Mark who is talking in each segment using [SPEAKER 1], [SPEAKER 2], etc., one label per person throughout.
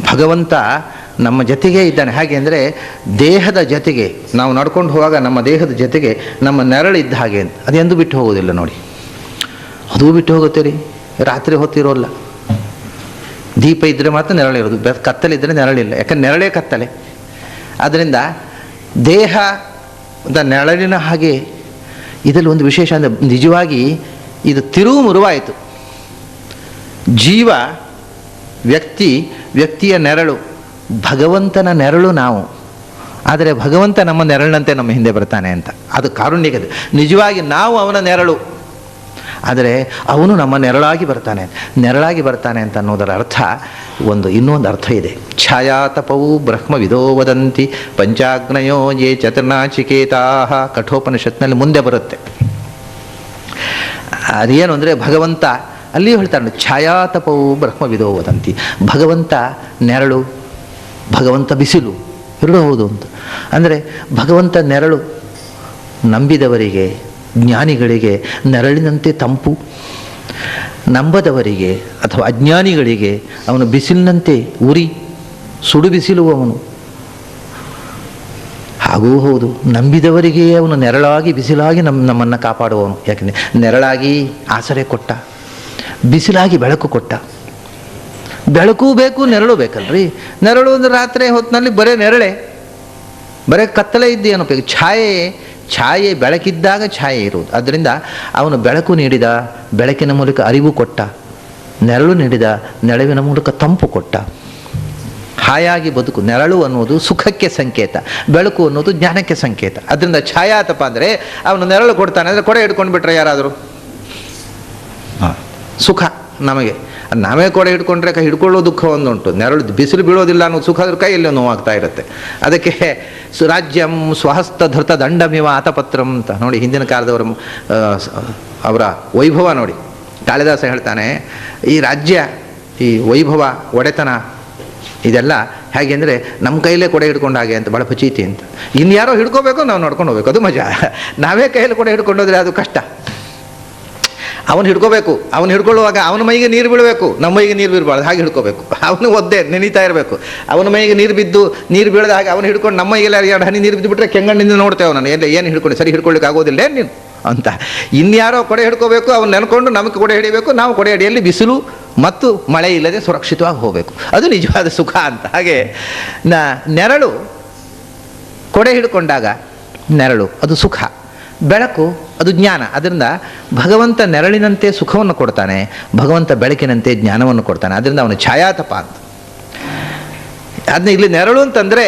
[SPEAKER 1] ಭಗವಂತ ನಮ್ಮ ಜೊತೆಗೇ ಇದ್ದಾನೆ. ಹಾಗೆ ಅಂದರೆ ದೇಹದ ಜೊತೆಗೆ, ನಾವು ನಡ್ಕೊಂಡು ಹೋಗುವಾಗ ನಮ್ಮ ದೇಹದ ಜೊತೆಗೆ ನಮ್ಮ ನೆರಳಿದ್ದ ಹಾಗೆ ಅಂತ. ಅದೆಂದು ಬಿಟ್ಟು ಹೋಗೋದಿಲ್ಲ ನೋಡಿ. ಅದು ಬಿಟ್ಟು ಹೋಗುತ್ತೆ ರೀ. ರಾತ್ರಿ ಹೊತ್ತಿರೋಲ್ಲ. ದೀಪ ಇದ್ದರೆ ಮಾತ್ರ ನೆರಳಿರೋದು ಕತ್ತಲಿದ್ದರೆ ನೆರಳಿಲ್ಲ ಯಾಕಂದ್ರೆ ನೆರಳೇ ಕತ್ತಲೆ. ಆದ್ದರಿಂದ ದೇಹದ ನೆರಳಿನ ಹಾಗೆ ಇದರಲ್ಲಿ ಒಂದು ವಿಶೇಷ ಅಂದರೆ ನಿಜವಾಗಿ ಇದು ತಿರುವು ಮುರುವಾಯಿತು. ಜೀವ, ವ್ಯಕ್ತಿ ವ್ಯಕ್ತಿಯ ನೆರಳು, ಭಗವಂತನ ನೆರಳು ನಾವು. ಆದರೆ ಭಗವಂತ ನಮ್ಮ ನೆರಳಿನಂತೆ ನಮ್ಮ ಹಿಂದೆ ಬರ್ತಾನೆ ಅಂತ. ಅದು ಕಾರುಣ್ಯಕತೆ ನಿಜವಾಗಿ ನಾವು ಅವನ ನೆರಳು. ಆದರೆ ಅವನು ನಮ್ಮ ನೆರಳಾಗಿ ಬರ್ತಾನೆ. ನೆರಳಾಗಿ ಬರ್ತಾನೆ ಅಂತ ಅನ್ನೋದರ ಅರ್ಥ ಒಂದು ಇನ್ನೊಂದು ಅರ್ಥ ಇದೆ. ಛಾಯಾತಪವು ಬ್ರಹ್ಮವಿದೋ ವದಂತಿ ಪಂಚಾಗ್ನಯೋ ಯೇ ಚತುರ್ನಾಚಿಕೇತಾ ಕಠೋಪನಿಷತ್ನಲ್ಲಿ ಮುಂದೆ ಬರುತ್ತೆ. ಅದೇನು ಅಂದರೆ ಭಗವಂತ ಅಲ್ಲಿ ಹೇಳ್ತಾನೆ ಛಾಯಾತಪವು ಬ್ರಹ್ಮವಿದೋ ವದಂತಿ. ಭಗವಂತ ನೆರಳು, ಭಗವಂತ ಬಿಸಿಲು, ಎರಡೂ ಹೌದು ಅಂತ. ಅಂದರೆ ಭಗವಂತ ನೆರಳು ನಂಬಿದವರಿಗೆ, ಜ್ಞಾನಿಗಳಿಗೆ, ನೆರಳಿನಂತೆ ತಂಪು, ನಂಬದವರಿಗೆ ಅಥವಾ ಅಜ್ಞಾನಿಗಳಿಗೆ ಅವನು ಬಿಸಿಲಿನಂತೆ ಉರಿ, ಸುಡು ಬಿಸಿಲು ಅವನು. ಹಾಗೂ ಹೌದು, ನಂಬಿದವರಿಗೆ ಅವನು ನೆರಳಾಗಿ, ಬಿಸಿಲಾಗಿ ನಮ್ಮ ನಮ್ಮನ್ನು ಕಾಪಾಡುವವನು. ಯಾಕೆಂದರೆ ನೆರಳಾಗಿ ಆಸರೆ ಕೊಟ್ಟ. ಬಿಸಿಲಾಗಿ ಬೆಳಕು ಕೊಟ್ಟ. ಬೆಳಕು ಬೇಕು, ನೆರಳು ಬೇಕಲ್ರಿ? ನೆರಳು ಅಂದ್ರೆ ರಾತ್ರಿ ಹೊತ್ತಿನಲ್ಲಿ ಬರೇ ನೆರಳೆ. ಬರೇ ಕತ್ತಲೆ ಇದ್ದೇನು ಬೇಕು ಛಾಯೆ ಛಾಯೆ ಬೆಳಕಿದ್ದಾಗ ಛಾಯೆ ಇರುವುದು. ಅದರಿಂದ ಅವನು ಬೆಳಕು ನೀಡಿದ, ಬೆಳಕಿನ ಮೂಲಕ ಅರಿವು ಕೊಟ್ಟ, ನೆರಳು ನೀಡಿದ, ನೆರಳಿನ ಮೂಲಕ ತಂಪು ಕೊಟ್ಟ. ಹಾಯಾಗಿ ಬದುಕು. ನೆರಳು ಅನ್ನೋದು ಸುಖಕ್ಕೆ ಸಂಕೇತ, ಬೆಳಕು ಅನ್ನೋದು ಜ್ಞಾನಕ್ಕೆ ಸಂಕೇತ. ಅದರಿಂದ ಛಾಯಾತಪ್ಪ ಅಂದರೆ ಅವನು ನೆರಳು ಕೊಡ್ತಾನೆ ಅಂದರೆ ಕೊಡೆ ಹಿಡ್ಕೊಂಡು ಬಿಟ್ರೆ ಯಾರಾದರೂ ಸುಖ ನಮಗೆ. ನಾವೇ ಕೊಡೆ ಹಿಡ್ಕೊಂಡ್ರೆ ಕೈ ಹಿಡ್ಕೊಳ್ಳೋ ದುಃಖ ಒಂದುಂಟು ನೆರಳು ಬಿಸಿಲು ಬೀಳೋದಿಲ್ಲ ಅನ್ನೋ ಸುಖ ಅದ್ರ ಕೈಯಲ್ಲಿ ನೋವಾಗ್ತಾ ಇರುತ್ತೆ. ಅದಕ್ಕೆ ಸುರಾಜ್ಯಂ ಸ್ವಹಸ್ತ ಧೃತ ದಂಡಮಿವ ಆತಪತ್ರಂ ಅಂತ. ನೋಡಿ, ಹಿಂದಿನ ಕಾಲದವರ ಅವರ ವೈಭವ ನೋಡಿ. ಕಾಳಿದಾಸ ಹೇಳ್ತಾನೆ, ಈ ರಾಜ್ಯ, ಈ ವೈಭವ, ಒಡೆತನ, ಇದೆಲ್ಲ ಹೇಗೆ ಅಂದರೆ ನಮ್ಮ ಕೈಲೇ ಕೊಡೆ ಹಿಡ್ಕೊಂಡಾಗೆ ಅಂತ ಭಾಳ ಪಚೀತಿ ಅಂತ. ಇನ್ಯಾರೋ ಹಿಡ್ಕೋಬೇಕು, ನಾವು ನೋಡ್ಕೊಂಡು ಹೋಗ್ಬೇಕು. ಅದು ಮಜಾ. ನಾವೇ ಕೈಯಲ್ಲಿ ಕೊಡೆ ಹಿಡ್ಕೊಂಡೋದ್ರೆ ಅದು ಕಷ್ಟ. ಅವನು ಹಿಡ್ಕೋಬೇಕು. ಅವನು ಹಿಡ್ಕೊಳ್ಳುವಾಗ ಅವನ ಮೈಗೆ ನೀರು ಬೀಳಬೇಕು. ನಮ್ಮ ಮೈಗೆ ನೀರು ಬೀಳಬಾರ್ದು. ಹಾಗೆ ಹಿಡ್ಕೋಬೇಕು. ಅವನು ಒದ್ದೆ, ನೆನೀತಾ ಇರಬೇಕು. ಅವನ ಮೈಗೆ ನೀರು ಬಿದ್ದು ನೀರು ಬೀಳದ ಹಾಗೆ ಅವನು ಹಿಡ್ಕೊಂಡು ನಮ್ಮ ಮೈಗೆಲ್ಲ ಎರಡು ಹನಿ ನೀರು ಬಿದ್ದುಬಿಟ್ರೆ ಕೆಂಗಣ್ಣಿಂದ ನೋಡ್ತೇವೆ ನಾನು ಎಲ್ಲ, ಏನು ಹಿಡ್ಕೊಂಡು? ಸರಿ, ಹಿಡ್ಕೊಳ್ಳಿಕ್ಕೆ ಆಗೋದಿಲ್ಲ. ನೀನು? ಅಂತ. ಇನ್ಯಾರೋ ಕೊಡೆ ಹಿಡ್ಕೋಬೇಕು. ಅವ್ನು ನೆನ್ಕೊಂಡು ನಮಗೆ ಕೊಡೆ ಹಿಡಿಯಬೇಕು ನಾವು ಕೊಡೆ ಹಿಡಿಯಲ್ಲಿ ಬಿಸಿಲು ಮತ್ತು ಮಳೆ ಇಲ್ಲದೆ ಸುರಕ್ಷಿತವಾಗಿ ಹೋಗಬೇಕು. ಅದು ನಿಜವಾದ ಸುಖ ಅಂತ. ಹಾಗೆ, ನ, ನೆರಳು. ಕೊಡೆ ಹಿಡ್ಕೊಂಡಾಗ ನೆರಳು. ಅದು ಸುಖ. ಬೆಳಕು ಅದು ಜ್ಞಾನ. ಅದರಿಂದ ಭಗವಂತ ನೆರಳಿನಂತೆ ಸುಖವನ್ನು ಕೊಡ್ತಾನೆ, ಭಗವಂತ ಬೆಳಕಿನಂತೆ ಜ್ಞಾನವನ್ನು ಕೊಡ್ತಾನೆ. ಅದರಿಂದ ಅವನು ಛಾಯಾತಪ ಅಂತ. ಅದನ್ನ ಇಲ್ಲಿ ನೆರಳು ಅಂತಂದರೆ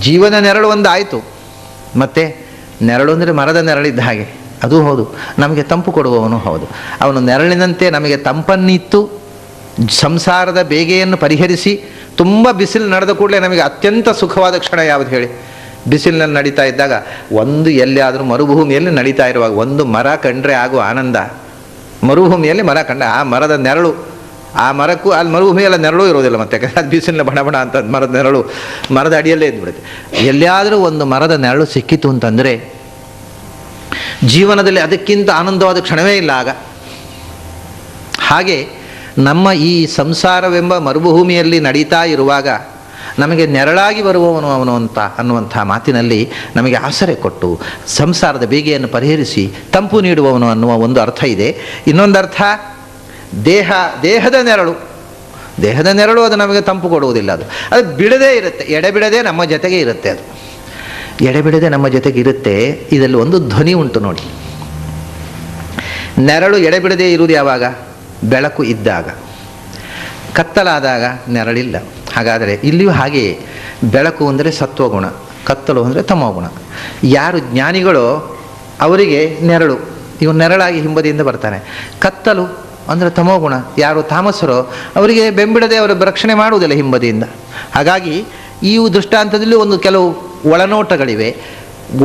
[SPEAKER 1] ಜೀವನ ನೆರಳು ಒಂದು ಆಯಿತು ಮತ್ತು ನೆರಳು ಅಂದರೆ ಮರದ ನೆರಳಿದ್ದ ಹಾಗೆ. ಅದು ಹೌದು. ನಮಗೆ ತಂಪು ಕೊಡುವವನು ಹೌದು. ಅವನು ನೆರಳಿನಂತೆ ನಮಗೆ ತಂಪನ್ನಿತ್ತು, ಸಂಸಾರದ ಬೇಗೆಯನ್ನು ಪರಿಹರಿಸಿ, ತುಂಬ ಬಿಸಿಲು ನಡೆದ ಕೂಡಲೇ ನಮಗೆ ಅತ್ಯಂತ ಸುಖವಾದ ಕ್ಷಣ ಯಾವುದು ಹೇಳಿ? ಬಿಸಿಲಿನಲ್ಲಿ ನಡೀತಾ ಇದ್ದಾಗ ಒಂದು ಎಲ್ಲಿಯಾದರೂ ಮರುಭೂಮಿಯಲ್ಲಿ ನಡೀತಾ ಇರುವಾಗ ಒಂದು ಮರ ಕಂಡ್ರೆ ಆಗುವ ಆನಂದ. ಮರುಭೂಮಿಯಲ್ಲಿ ಮರ ಕಂಡ ಆ ಮರದ ನೆರಳು, ಆ ಮರಕ್ಕೂ ಅಲ್ಲಿ ಮರುಭೂಮಿಯೆಲ್ಲ ನೆರಳು ಇರೋದಿಲ್ಲ ಮತ್ತೆ ಅದು ಬಿಸಿಲಿನ ಬಣ ಬಣ ಅಂತ ಮರದ ನೆರಳು, ಮರದ ಅಡಿಯಲ್ಲೇ ಇದ್ಬಿಡುತ್ತೆ. ಎಲ್ಲಿಯಾದರೂ ಒಂದು ಮರದ ನೆರಳು ಸಿಕ್ಕಿತು ಅಂತಂದರೆ ಜೀವನದಲ್ಲಿ ಅದಕ್ಕಿಂತ ಆನಂದವಾದ ಕ್ಷಣವೇ ಇಲ್ಲ ಆಗ. ಹಾಗೆ ನಮ್ಮ ಈ ಸಂಸಾರವೆಂಬ ಮರುಭೂಮಿಯಲ್ಲಿ ನಡೀತಾ ಇರುವಾಗ ನಮಗೆ ನೆರಳಾಗಿ ಬರುವವನು ಅವನು ಅಂತ ಅನ್ನುವಂಥ ಮಾತಿನಲ್ಲಿ ನಮಗೆ ಆಸರೆ ಕೊಟ್ಟು ಸಂಸಾರದ ಬೇಗೆಯನ್ನು ಪರಿಹರಿಸಿ ತಂಪು ನೀಡುವವನು ಅನ್ನುವ ಒಂದು ಅರ್ಥ ಇದೆ. ಇನ್ನೊಂದು ಅರ್ಥ ದೇಹ, ದೇಹದ ನೆರಳು. ದೇಹದ ನೆರಳು ಅದು ನಮಗೆ ತಂಪು ಕೊಡುವುದಿಲ್ಲ ಅದು. ಅದು ಬಿಡದೇ ಇರುತ್ತೆ, ಎಡೆ ಬಿಡದೆ ನಮ್ಮ ಜೊತೆಗೆ ಇರುತ್ತೆ ಅದು. ಎಡೆ ಬಿಡದೆ ನಮ್ಮ ಜೊತೆಗೆ ಇರುತ್ತೆ, ಇದರಲ್ಲಿ ಒಂದು ಧ್ವನಿ ಉಂಟು ನೋಡಿ. ನೆರಳು ಎಡೆ ಬಿಡದೆ ಇರುವುದು ಯಾವಾಗ? ಬೆಳಕು ಇದ್ದಾಗ. ಕತ್ತಲಾದಾಗ ನೆರಳಿಲ್ಲ. ಹಾಗಾದರೆ ಇಲ್ಲಿಯೂ ಹಾಗೆಯೇ. ಬೆಳಕು ಅಂದರೆ ಸತ್ವಗುಣ ಕತ್ತಲು ಅಂದರೆ ತಮೋಗುಣ ಯಾರು ಜ್ಞಾನಿಗಳು ಅವರಿಗೆ ನೆರಳು. ಇವು ನೆರಳಾಗಿ ಹಿಂಬದಿಯಿಂದ ಬರ್ತಾನೆ ಕತ್ತಲು ಅಂದರೆ ತಮೋಗುಣ ಯಾರು ತಾಮಸರೋ ಅವರಿಗೆ ಬೆಂಬಿಡದೆ ಅವರು ರಕ್ಷಣೆ ಮಾಡುವುದಿಲ್ಲ ಹಿಂಬದಿಯಿಂದ. ಹಾಗಾಗಿ ಈ ದೃಷ್ಟಾಂತದಲ್ಲಿ ಒಂದು ಕೆಲವು ಒಳನೋಟಗಳಿವೆ.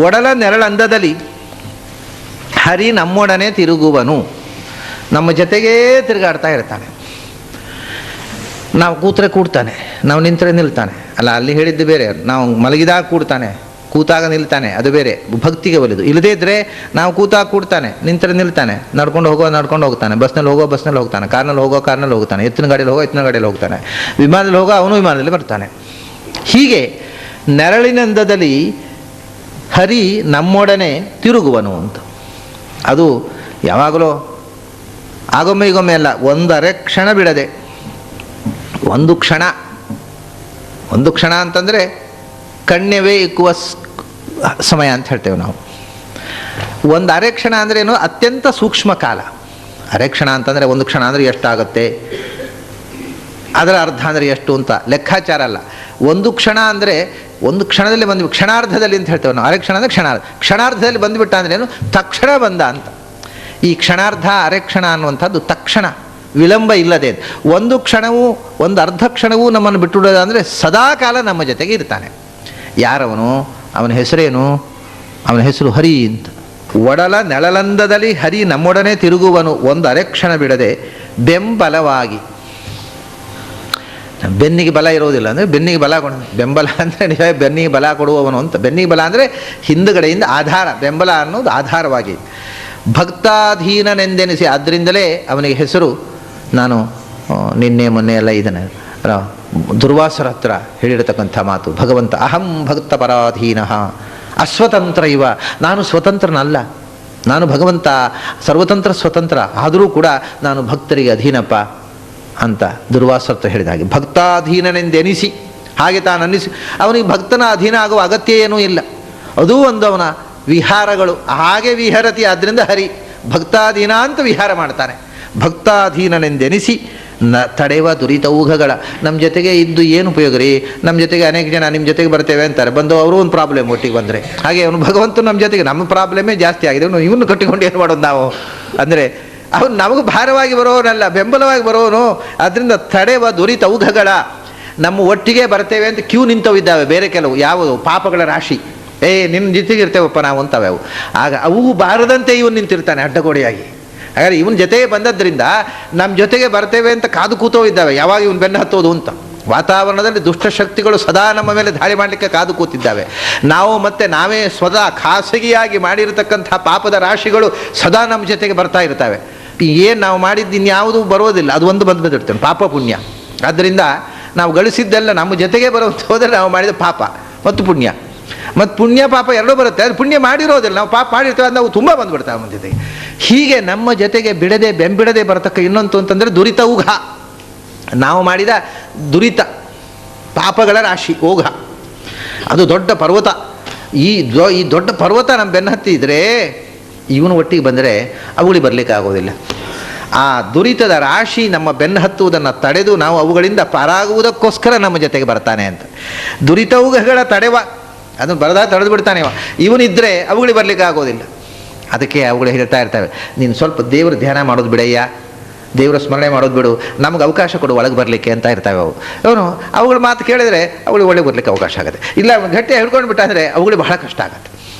[SPEAKER 1] ಒಡಲ ನೆರಳಂದದಲ್ಲಿ ಹರಿ ನಮ್ಮೊಡನೆ ತಿರುಗುವನು. ನಮ್ಮ ಜೊತೆಗೇ ತಿರುಗಾಡ್ತಾ ಇರ್ತಾನೆ. ನಾವು ಕೂತ್ರೆ ಕೂಡ್ತಾನೆ, ನಾವು ನಿಂತರೆ ನಿಲ್ತಾನೆ. ಅಲ್ಲ, ಅಲ್ಲಿ ಹೇಳಿದ್ದು ಬೇರೆ, ನಾವು ಮಲಗಿದಾಗ ಕೂಡ್ತಾನೆ, ಕೂತಾಗ ನಿಲ್ತಾನೆ, ಅದು ಬೇರೆ. ಭಕ್ತಿಗೆ ಒಲಿದು. ಇಲ್ಲದೇ ಇದ್ದರೆ ನಾವು ಕೂತಾಗ ಕೂಡ್ತಾನೆ, ನಿಂತರೆ ನಿಲ್ತಾನೆ, ನಡ್ಕೊಂಡು ಹೋಗೋ ನಡ್ಕೊಂಡು ಹೋಗ್ತಾನೆ. ಬಸ್ನಲ್ಲಿ ಹೋಗೋ ಬಸ್ನಲ್ಲಿ ಹೋಗ್ತಾನೆ. ಕಾರ್ನಲ್ಲಿ ಹೋಗೋ ಕಾರ್ನಲ್ಲಿ ಹೋಗ್ತಾನೆ. ಎತ್ತಿನ ಗಾಡಿಯಲ್ಲಿ ಹೋಗೋ ಎತ್ತಿನ ಗಾಡಿಯಲ್ಲಿ ಹೋಗ್ತಾನೆ. ವಿಮಾನದಲ್ಲಿ ಹೋಗೋ ಅವನು ವಿಮಾನದಲ್ಲಿ ಬರ್ತಾನೆ. ಹೀಗೆ ನೆರಳಿನಂದದಲ್ಲಿ ಹರಿ ನಮ್ಮೊಡನೆ ತಿರುಗುವನು ಅಂತ. ಅದು ಯಾವಾಗಲೂ, ಆಗೊಮ್ಮೆ, ಈಗೊಮ್ಮೆ ಅಲ್ಲ, ಒಂದರೆ ಕ್ಷಣ ಬಿಡದೆ ಒಂದು ಕ್ಷಣ. ಒಂದು ಕ್ಷಣ ಅಂತಂದರೆ ಕಣ್ಣವೇ ಇಕ್ಕುವ ಸಮಯ ಅಂತ ಹೇಳ್ತೇವೆ ನಾವು. ಒಂದು ಅರೆ ಕ್ಷಣ ಅಂದರೆ ಏನು? ಅತ್ಯಂತ ಸೂಕ್ಷ್ಮ ಕಾಲ. ಅರೆ ಕ್ಷಣ ಅಂತಂದರೆ ಒಂದು ಕ್ಷಣ ಅಂದರೆ ಎಷ್ಟಾಗುತ್ತೆ? ಅದರ ಅರ್ಧ ಅಂದರೆ ಎಷ್ಟು ಅಂತ. ಲೆಕ್ಕಾಚಾರ ಅಲ್ಲ. ಒಂದು ಕ್ಷಣ ಅಂದರೆ ಒಂದು ಕ್ಷಣದಲ್ಲಿ ಬಂದು ಕ್ಷಣಾರ್ಧದಲ್ಲಿ ಅಂತ ಹೇಳ್ತೇವೆ ನಾವು. ಅರೆ ಕ್ಷಣ ಅಂದರೆ ಕ್ಷಣಾರ್ಧ. ಕ್ಷಣಾರ್ಧದಲ್ಲಿ ಬಂದುಬಿಟ್ಟ ಅಂದ್ರೆ ಏನು? ತಕ್ಷಣ ಬಂದ ಅಂತ. ಈ ಕ್ಷಣಾರ್ಧ, ಅರೆ ಕ್ಷಣ ಅನ್ನುವಂಥದ್ದು ತಕ್ಷಣ. ವಿಳಂಬ ಇಲ್ಲದೆ ಒಂದು ಕ್ಷಣವೂ, ಒಂದು ಅರ್ಧ ಕ್ಷಣವೂ ನಮ್ಮನ್ನು ಬಿಟ್ಟುಬಿಡೋದು ಅಂದರೆ ಸದಾ ಕಾಲ ನಮ್ಮ ಜೊತೆಗೆ ಇರ್ತಾನೆ. ಯಾರವನು? ಅವನ ಹೆಸರೇನು? ಅವನ ಹೆಸರು ಹರಿ ಅಂತ. ಒಡಲ ನೆಳಲಂದದಲ್ಲಿ ಹರಿ ನಮ್ಮೊಡನೆ ತಿರುಗುವನು. ಒಂದು ಅರೆಕ್ಷಣ ಬಿಡದೆ ಬೆಂಬಲವಾಗಿ. ಬೆನ್ನಿಗೆ ಬಲ ಇರೋದಿಲ್ಲ ಅಂದರೆ ಬೆನ್ನಿಗೆ ಬಲ ಕೊಡ, ಬೆಂಬಲ ಅಂದರೆ ನಿಜ ಬೆನ್ನಿಗೆ ಬಲ ಕೊಡುವವನು ಅಂತ. ಬೆನ್ನಿಗೆ ಬಲ ಅಂದರೆ ಹಿಂದುಗಡೆಯಿಂದ ಆಧಾರ, ಬೆಂಬಲ ಅನ್ನೋದು ಆಧಾರವಾಗಿ. ಭಕ್ತಾಧೀನನೆಂದೆನಿಸಿ, ಆದ್ದರಿಂದಲೇ ಅವನಿಗೆ ಹೆಸರು ನಾನು ನಿನ್ನೆ ಮೊನ್ನೆ ಎಲ್ಲ ಇದನ್ನು ದುರ್ವಾಸರ ಹತ್ರ ಹೇಳಿರತಕ್ಕಂಥ ಮಾತು, ಭಗವಂತ ಅಹಂ ಭಕ್ತ ಪರಾಧೀನ, ಅಸ್ವತಂತ್ರ ಇವ, ನಾನು ಸ್ವತಂತ್ರನಲ್ಲ. ನಾನು ಭಗವಂತ, ಸರ್ವತಂತ್ರ ಸ್ವತಂತ್ರ, ಆದರೂ ಕೂಡ ನಾನು ಭಕ್ತರಿಗೆ ಅಧೀನಪ್ಪ ಅಂತ ದುರ್ವಾಸರ ಹತ್ರ ಹೇಳಿದ ಹಾಗೆ. ಭಕ್ತಾಧೀನನೆಂದೆನಿಸಿ, ಹಾಗೆ ತಾನು ಅನ್ನಿಸಿ, ಅವನಿಗೆ ಭಕ್ತನ ಅಧೀನ ಆಗುವ ಅಗತ್ಯ ಏನೂ ಇಲ್ಲ. ಅದೂ ಒಂದು ಅವನ ವಿಹಾರಗಳು, ಹಾಗೆ ವಿಹರತಿ ಆದ್ದರಿಂದ ಹರಿ, ಭಕ್ತಾಧೀನ ಅಂತ ವಿಹಾರ ಮಾಡ್ತಾನೆ. ಭಕ್ತಾಧೀನನೆಂದೆನಿಸಿ ನ ತಡೆಯುವ ದುರಿತೌಘಗಳ. ನಮ್ಮ ಜೊತೆಗೆ ಇದ್ದು ಏನು ಉಪಯೋಗ ರೀ? ನಮ್ಮ ಜೊತೆಗೆ ಅನೇಕ ಜನ ನಿಮ್ಮ ಜೊತೆಗೆ ಬರ್ತೇವೆ ಅಂತಾರೆ. ಬಂದು ಅವರು ಒಂದು ಪ್ರಾಬ್ಲಮ್ ಒಟ್ಟಿಗೆ ಬಂದರೆ. ಹಾಗೆ ಅವನು ಭಗವಂತ ನಮ್ಮ ಜೊತೆಗೆ, ನಮ್ಮ ಪ್ರಾಬ್ಲಮೇ ಜಾಸ್ತಿ ಆಗಿದೆ. ಅವನು ಇವನು ಕಟ್ಟಿಕೊಂಡು ಏನು ಮಾಡೋದು ನಾವು? ಅಂದರೆ, ಅವನು ನಮಗೆ ಭಾರವಾಗಿ ಬರೋನಲ್ಲ, ಬೆಂಬಲವಾಗಿ ಬರೋನು. ಅದರಿಂದ ತಡೆಯುವ ದುರಿತೌಘಗಳ. ನಮ್ಮ ಒಟ್ಟಿಗೆ ಬರ್ತೇವೆ ಅಂತ ಕ್ಯೂ ನಿಂತವು ಇದ್ದಾವೆ ಬೇರೆ ಕೆಲವು. ಯಾವುದು? ಪಾಪಗಳ ರಾಶಿ. ಏ ನಿನ್ನ ಜೊತೆಗೆ ಇರ್ತೇವಪ್ಪ, ನಾವು ಅಂತವೆ ಅವು. ಆಗ ಅವು ಬಾರದಂತೆ ಇವನು ನಿಂತಿರ್ತಾನೆ ಅಡ್ಡಗೋಡೆಯಾಗಿ. ಹಾಗಾದ್ರೆ ಇವನ ಜೊತೆಗೆ ಬಂದದ್ರಿಂದ ನಮ್ಮ ಜೊತೆಗೆ ಬರ್ತೇವೆ ಅಂತ ಕಾದು ಕೂತೋ ಇದ್ದಾವೆ. ಯಾವಾಗ ಇವನು ಬೆನ್ನ ಹತ್ತೋದು ಅಂತ? ವಾತಾವರಣದಲ್ಲಿ ದುಷ್ಟಶಕ್ತಿಗಳು ಸದಾ ನಮ್ಮ ಮೇಲೆ ದಾಳಿ ಮಾಡಲಿಕ್ಕೆ ಕಾದು ಕೂತಿದ್ದಾವೆ. ನಾವು ಮತ್ತೆ ನಾವೇ ಸ್ವತಃ ಖಾಸಗಿಯಾಗಿ ಮಾಡಿರತಕ್ಕಂಥ ಪಾಪದ ರಾಶಿಗಳು ಸದಾ ನಮ್ಮ ಜೊತೆಗೆ ಬರ್ತಾ ಇರ್ತವೆ. ಏನು ನಾವು ಮಾಡಿದ್ದು ಇನ್ಯಾವುದೂ ಬರೋದಿಲ್ಲ. ಅದು ಒಂದು ಬಂದು ಬಂದಿರ್ತೇನೆ ಪಾಪ ಪುಣ್ಯ. ಆದ್ದರಿಂದ ನಾವು ಗಳಿಸಿದ್ದೆಲ್ಲ ನಮ್ಮ ಜೊತೆಗೆ ಬರುವಂತ ಹೋದರೆ ನಾವು ಮಾಡಿದ ಪಾಪ ಮತ್ತು ಪುಣ್ಯ. ಮತ್ತು ಪುಣ್ಯ ಪಾಪ ಎರಡೂ ಬರುತ್ತೆ. ಅದು ಪುಣ್ಯ ಮಾಡಿರೋದಿಲ್ಲ. ನಾವು ಪಾಪ ಮಾಡಿರ್ತೇವೆ, ಅದು ನಾವು ತುಂಬ ಬಂದುಬಿಡ್ತಾವೆ ನಮ್ಮ ಜೊತೆಗೆ. ಹೀಗೆ ನಮ್ಮ ಜೊತೆಗೆ ಬಿಡದೆ ಬೆಂಬಿಡದೆ ಬರತಕ್ಕ ಇನ್ನೊಂದು ಅಂತಂದರೆ ದುರಿತ ಊಘ ನಾವು ಮಾಡಿದ ದುರಿತ ಪಾಪಗಳ ರಾಶಿ ಓಘ ಅದು ದೊಡ್ಡ ಪರ್ವತ. ಈ ಈ ದೊಡ್ಡ ಪರ್ವತ ನಮ್ಮ ಬೆನ್ನತ್ತಿದ್ರೆ ಇವನು ಒಟ್ಟಿಗೆ ಬಂದರೆ ಅವುಗಳಿಗೆ ಬರಲಿಕ್ಕೆ ಆಗೋದಿಲ್ಲ. ಆ ದುರಿತದ ರಾಶಿ ನಮ್ಮ ಬೆನ್ನು ಹತ್ತುವುದನ್ನು ತಡೆದು ನಾವು ಅವುಗಳಿಂದ ಪಾರಾಗುವುದಕ್ಕೋಸ್ಕರ ನಮ್ಮ ಜೊತೆಗೆ ಬರ್ತಾನೆ ಅಂತ. ದುರಿತವುಗಳ ತಡೆವ. ಅದನ್ನು ಬರದಾಗ ತಡೆದು ಬಿಡ್ತಾನೆ ಇವ. ಇವನಿದ್ದರೆ ಅವುಗಳಿಗೆ ಬರಲಿಕ್ಕೆ ಆಗೋದಿಲ್ಲ. ಅದಕ್ಕೆ ಅವುಗಳು ಹೇಳ್ತಾ ಇರ್ತವೆ. ನೀನು ಸ್ವಲ್ಪ ದೇವರ ಧ್ಯಾನ ಮಾಡೋದು ಬಿಡಯ್ಯ. ದೇವರ ಸ್ಮರಣೆ ಮಾಡೋದು ಬಿಡು. ನಮ್ಗೆ ಅವಕಾಶ ಕೊಡು ಒಳಗೆ ಬರಲಿಕ್ಕೆ ಅಂತ ಇರ್ತವೆ ಅವು. ಅವನು ಅವುಗಳ ಮಾತು ಕೇಳಿದರೆ ಅವುಗಳಿಗೆ ಒಳಗೆ ಬರಲಿಕ್ಕೆ ಅವಕಾಶ ಆಗುತ್ತೆ. ಇಲ್ಲ ಗಟ್ಟಿ ಹಿಡ್ಕೊಂಡು ಬಿಟ್ಟಾದರೆ ಅವುಗಳಿಗೆ ಬಹಳ ಕಷ್ಟ ಆಗುತ್ತೆ.